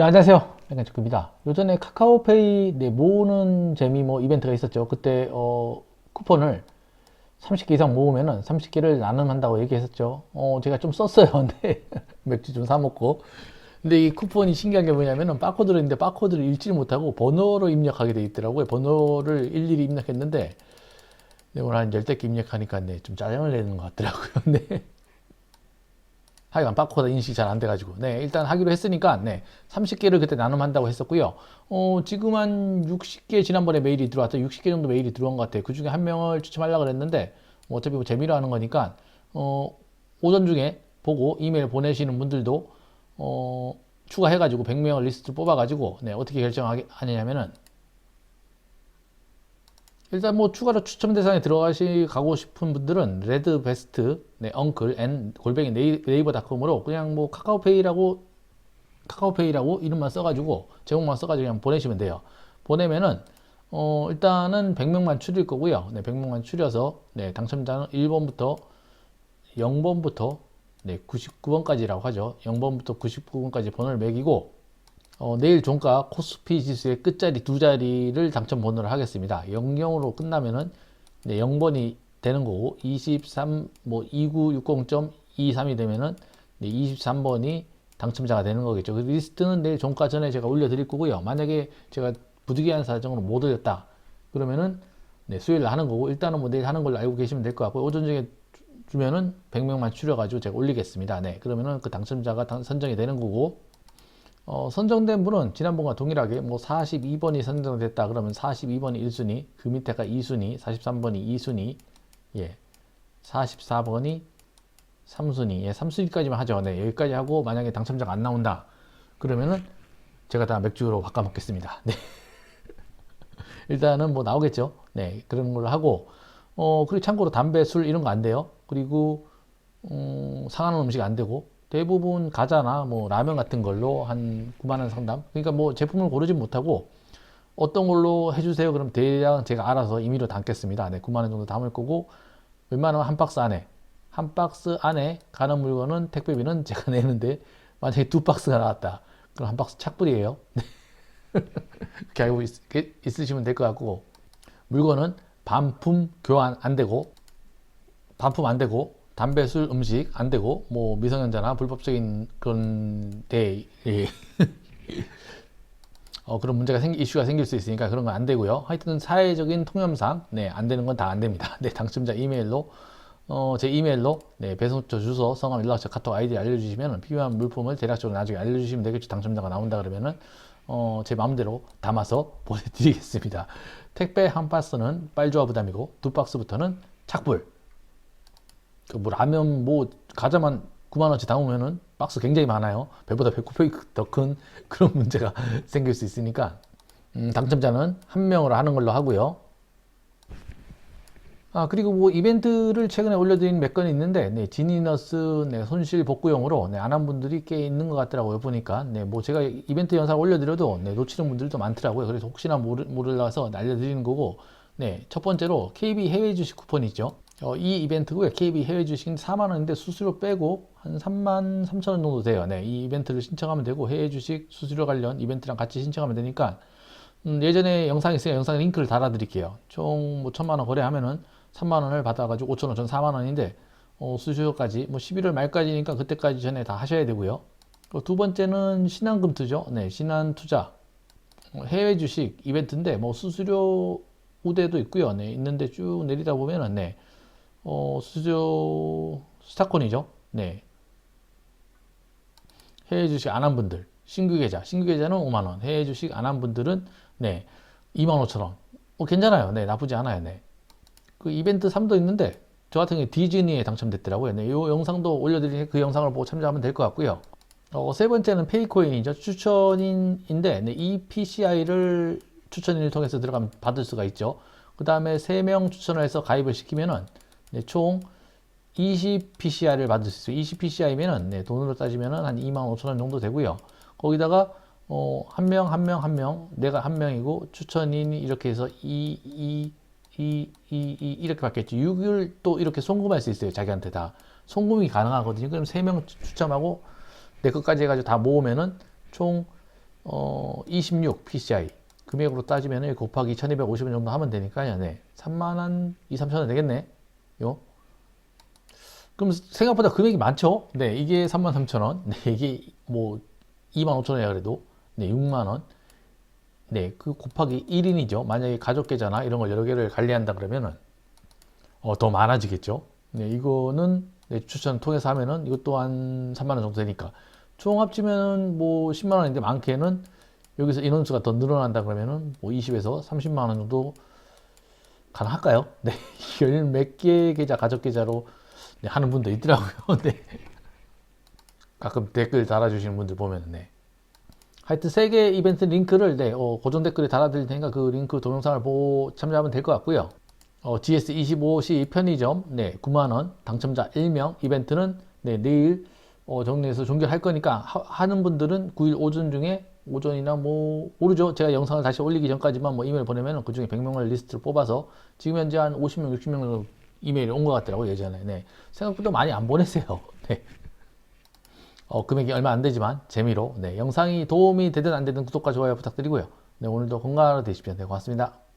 네, 안녕하세요. 백간축구입니다. 요전에 카카오페이 네, 모으는 재미 뭐 이벤트가 있었죠. 그때 어, 쿠폰을 30개 이상 모으면은 30개를 나눔한다고 얘기했었죠. 어, 제가 좀 썼어요. 근데 맥주 좀 사 먹고. 근데 이 쿠폰이 신기한 게 뭐냐면은 바코드를 있는데 바코드를 읽지 못하고 번호로 입력하게 돼 있더라고요. 번호를 일일이 입력했는데 네, 오늘 한 열댓 개 입력하니까 네, 좀 짜증을 내는 것 같더라고요. 네. 하여간 바코드 인식이 잘 안 돼가지고. 네 일단 하기로 했으니까 네 30개를 그때 나눔한다고 했었고요. 어 지금 한 60개 지난번에 메일이 들어왔죠 60개 정도 메일이 들어온 것 같아요. 그 중에 한 명을 추첨하려고 그랬는데 뭐 어차피 뭐 재미로 하는 거니까 어 오전 중에 보고 이메일 보내시는 분들도 어 추가해가지고 100명을 리스트 뽑아가지고 네 어떻게 결정하냐면은 일단 뭐 추가로 추첨 대상에 들어가시 가고 싶은 분들은 레드 베스트 네 엉클 앤 골뱅이 네이, 네이버닷컴으로 그냥 뭐 카카오페이라고 카카오페이라고 이름만 써가지고 제목만 써가지고 그냥 보내시면 돼요. 보내면은 어 일단은 100명만 추릴 거고요. 네 100명만 추려서 네 당첨자는 1번부터 0번부터 네 99번까지라고 하죠. 0번부터 99번까지 번호를 매기고 어, 내일 종가 코스피 지수의 끝자리 두 자리를 당첨 번호를 하겠습니다. 00으로 끝나면은 네, 0번이 되는 거고 23 뭐 2960.23이 되면은 네, 23번이 당첨자가 되는 거겠죠. 그 리스트는 내일 종가 전에 제가 올려드릴 거고요. 만약에 제가 부득이한 사정으로 못 올렸다 그러면은 네, 수요일 하는 거고 일단은 뭐 내일 하는 걸로 알고 계시면 될 것 같고 오전 중에 주면은 100명만 추려가지고 제가 올리겠습니다. 네, 그러면은 그 당첨자가 당, 선정이 되는 거고 어, 선정된 분은 지난번과 동일하게 뭐 42번이 선정됐다 그러면 42번이 1순위, 그 밑에가 2순위, 43번이 2순위, 예, 44번이 3순위, 예, 3순위까지만 하죠. 네, 여기까지 하고 만약에 당첨자가 안 나온다 그러면은 제가 다 맥주로 바꿔 먹겠습니다. 네. 일단은 뭐 나오겠죠. 네, 그런 걸로 하고 어, 그리고 참고로 담배, 술 이런 거 안 돼요. 그리고 음, 상하는 음식 안 되고 대부분 과자나 뭐 라면 같은 걸로 한 9만 원 상담. 그러니까 뭐 제품을 고르지 못하고 어떤 걸로 해주세요. 그럼 대략 제가 알아서 임의로 담겠습니다. 네, 9만 원 정도 담을 거고 웬만하면 한 박스 안에 한 박스 안에 가는 물건은 택배비는 제가 내는데 만약에 두 박스가 나왔다. 그럼 한 박스 착불이에요. 그렇게 알고 있, 있으시면 될 것 같고 물건은 반품 교환 안 되고 반품 안 되고 담배, 술, 음식 안 되고 뭐 미성년자나 불법적인 그런 데 예. 어, 그런 문제가 생기 이슈가 생길 수 있으니까 그런 건 안 되고요. 하여튼 사회적인 통념상 네, 안 되는 건 다 안 됩니다. 네, 당첨자 이메일로 어, 제 이메일로 네, 배송처 주소, 성함, 연락처, 카톡 아이디 알려주시면 필요한 물품을 대략적으로 나중에 알려주시면 되겠죠. 당첨자가 나온다 그러면은 어, 제 마음대로 담아서 보내드리겠습니다. 택배 한 박스는 빨주와 부담이고 두 박스부터는 착불. 그 뭐 라면 뭐 과자만 9만 원치 담으면은 박스 굉장히 많아요. 배보다 배꼽이 더 큰 그런 문제가 생길 수 있으니까 음, 당첨자는 한 명으로 하는 걸로 하고요. 아 그리고 뭐 이벤트를 최근에 올려드린 몇 건이 있는데 네, 지니너스 네, 손실 복구용으로 네, 안 한 분들이 꽤 있는 것 같더라고요 보니까 네 뭐 제가 이벤트 영상 올려드려도 네, 놓치는 분들도 많더라고요 그래서 혹시나 모르, 모르라서 알려드리는 거고 네 첫 번째로 KB 해외 주식 쿠폰 있죠 어, 이 이벤트고요. KB 해외 주식은 4만 원인데 수수료 빼고 한 3만 3천 원 정도 돼요. 네, 이 이벤트를 신청하면 되고 해외 주식 수수료 관련 이벤트랑 같이 신청하면 되니까 음, 예전에 영상이 있으니까 영상 링크를 달아드릴게요. 총 뭐 천만 원 거래하면은 3만 원을 받아가지고 5천 원, 전 4만 원인데 어, 수수료까지 뭐 11월 말까지니까 그때까지 전에 다 하셔야 되고요. 두 번째는 신한금 투죠. 네, 신한 투자 어, 해외 주식 이벤트인데 뭐 수수료 우대도 있고요. 네, 있는데 쭉 내리다 보면은 네. 어, 수수료 스타콘이죠. 네. 해외 주식 안 한 분들, 신규 계좌, 신규 계좌는 5만 원, 해외 주식 안 한 분들은 네, 2만 5천 원. 어, 괜찮아요. 네, 나쁘지 않아요. 네. 그 이벤트 3도 있는데 저 같은 경우 디즈니에 당첨됐더라고요. 네, 이 영상도 올려드리니 그 영상을 보고 참조하면 될 것 같고요. 어, 세 번째는 페이코인이죠. 추천인인데 네, 이 PCI를 추천인을 통해서 들어가면 받을 수가 있죠. 그 다음에 3명 추천을 해서 가입을 시키면은 네, 총 20PCI를 받을 수 있어요. 20PCI면은 네, 돈으로 따지면은 한 2만 5천 원 정도 되고요. 거기다가 어, 한 명, 한 명, 한 명, 내가 한 명이고 추천인이 이렇게 해서 2, 2, 2, 2, 2 이렇게 받겠죠. 6을 또 이렇게 송금할 수 있어요. 자기한테 다. 송금이 가능하거든요. 그럼 3명 추첨하고 내 것까지 해가지고 다 모으면은 총 어, 26 PCI 금액으로 따지면 곱하기 1250원 정도 하면 되니까요. 네. 3만 원, 2, 3천 원 되겠네. 요. 그럼 생각보다 금액이 많죠? 네, 이게 3만 3천 원. 네, 이게 뭐 2만 5천 원이야 그래도. 네, 6만 원. 네, 그 곱하기 1인이죠. 만약에 가족 계좌나 이런 걸 여러 개를 관리한다 그러면은 어, 더 많아지겠죠. 네, 이거는 네, 추천 통해서 하면은 이것도 한 3만 원 정도 되니까 총 합치면은 뭐 10만 원인데 많게는 여기서 인원수가 더 늘어난다 그러면은 뭐 20에서 30만 원 정도 가능할까요? 네, 열 몇 개 계좌 가족 계좌로 네, 하는 분도 있더라고요. 네. 가끔 댓글 달아주시는 분들 보면 네. 하여튼 세개 이벤트 링크를 네, 어, 고정 댓글에 달아드릴 테니까 그 링크 동영상을 보고 참여하면 될 것 같고요. 어, GS25C 편의점 네, 9만 원 당첨자 1명 이벤트는 네, 내일 어, 정리해서 종결할 거니까 하, 는 분들은 9일 오전 중에 오전이나 뭐 모르죠. 제가 영상을 다시 올리기 전까지만 뭐 이메일 보내면 그 중에 100명을 리스트를 뽑아서 지금 현재 한 50명, 60명 이메일이 온 것 같더라고요 예전에. 네. 생각보다 많이 안 보내세요. 네. 어, 금액이 얼마 안 되지만 재미로 네, 영상이 도움이 되든 안 되든 구독과 좋아요 부탁드리고요. 네, 오늘도 건강하게 되십시오. 네, 고맙습니다.